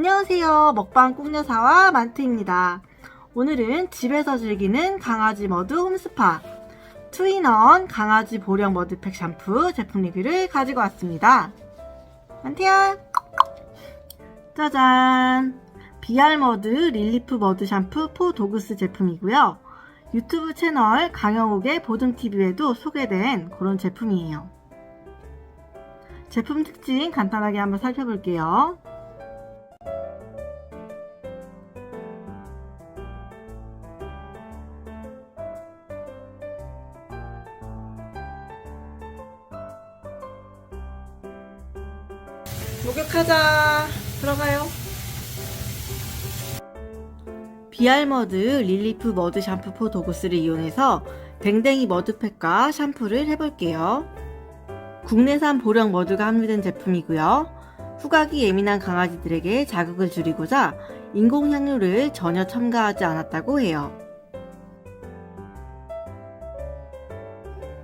안녕하세요. 먹방 꽁여사와 만트입니다. 오늘은 집에서 즐기는 강아지 머드 홈스파 투인원 강아지 보령 머드팩 샴푸 제품 리뷰를 가지고 왔습니다. 만트야! 짜잔! BR 머드 릴리프 머드 샴푸 포 도그스 제품이고요. 유튜브 채널 강영욱의 보등TV에도 소개된 그런 제품이에요. 제품 특징 간단하게 한번 살펴볼게요. 목욕하자. 들어가요. BR 머드 릴리프 머드 샴푸 포 도구스를 이용해서 댕댕이 머드팩과 샴푸를 해볼게요. 국내산 보령 머드가 함유된 제품이고요. 후각이 예민한 강아지들에게 자극을 줄이고자 인공 향료를 전혀 첨가하지 않았다고 해요.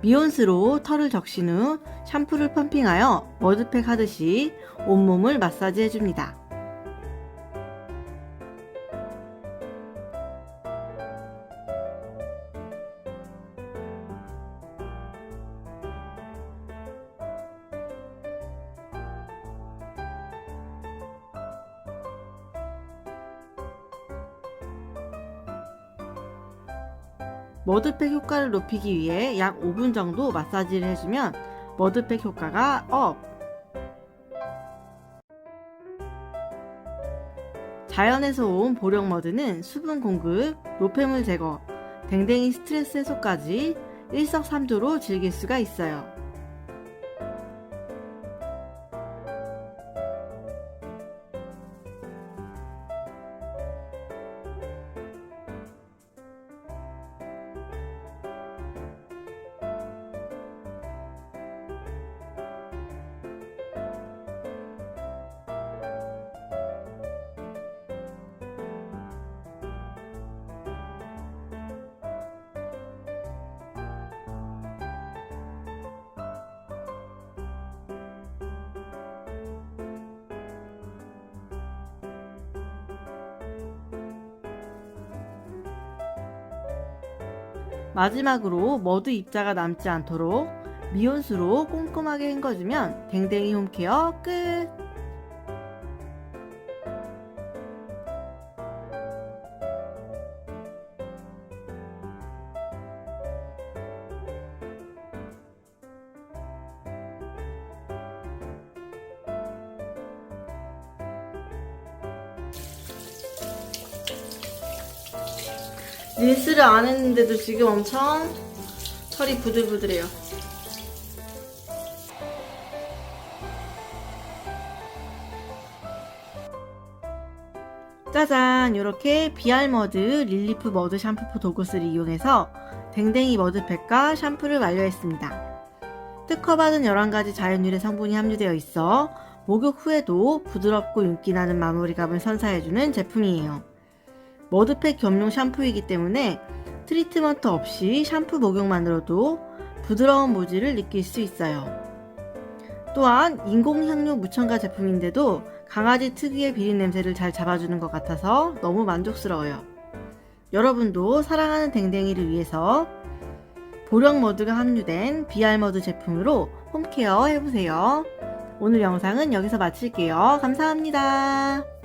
미온스로 털을 적신 후 샴푸를 펌핑하여 머드팩 하듯이 온몸을 마사지 해줍니다. 머드팩 효과를 높이기 위해 약 5분 정도 마사지를 해주면 머드팩 효과가 업! 자연에서 온 보령 머드는 수분 공급, 노폐물 제거, 댕댕이 스트레스 해소까지 일석삼조로 즐길 수가 있어요. 마지막으로 머드 입자가 남지 않도록 미온수로 꼼꼼하게 헹궈주면 댕댕이 홈케어 끝! 릴스를 안 했는데도 지금 엄청 털이 부들부들해요. 짜잔! 이렇게 BR 머드 릴리프 머드 샴푸 도구스를 이용해서 댕댕이 머드팩과 샴푸를 완료했습니다. 특허받은 11가지 자연유래 성분이 함유되어 있어 목욕 후에도 부드럽고 윤기나는 마무리감을 선사해주는 제품이에요. 머드팩 겸용 샴푸이기 때문에 트리트먼트 없이 샴푸 목욕만으로도 부드러운 모질을 느낄 수 있어요. 또한 인공향료 무첨가 제품인데도 강아지 특유의 비린 냄새를 잘 잡아주는 것 같아서 너무 만족스러워요. 여러분도 사랑하는 댕댕이를 위해서 보령 머드가 함유된 BR 머드 제품으로 홈케어 해보세요. 오늘 영상은 여기서 마칠게요. 감사합니다.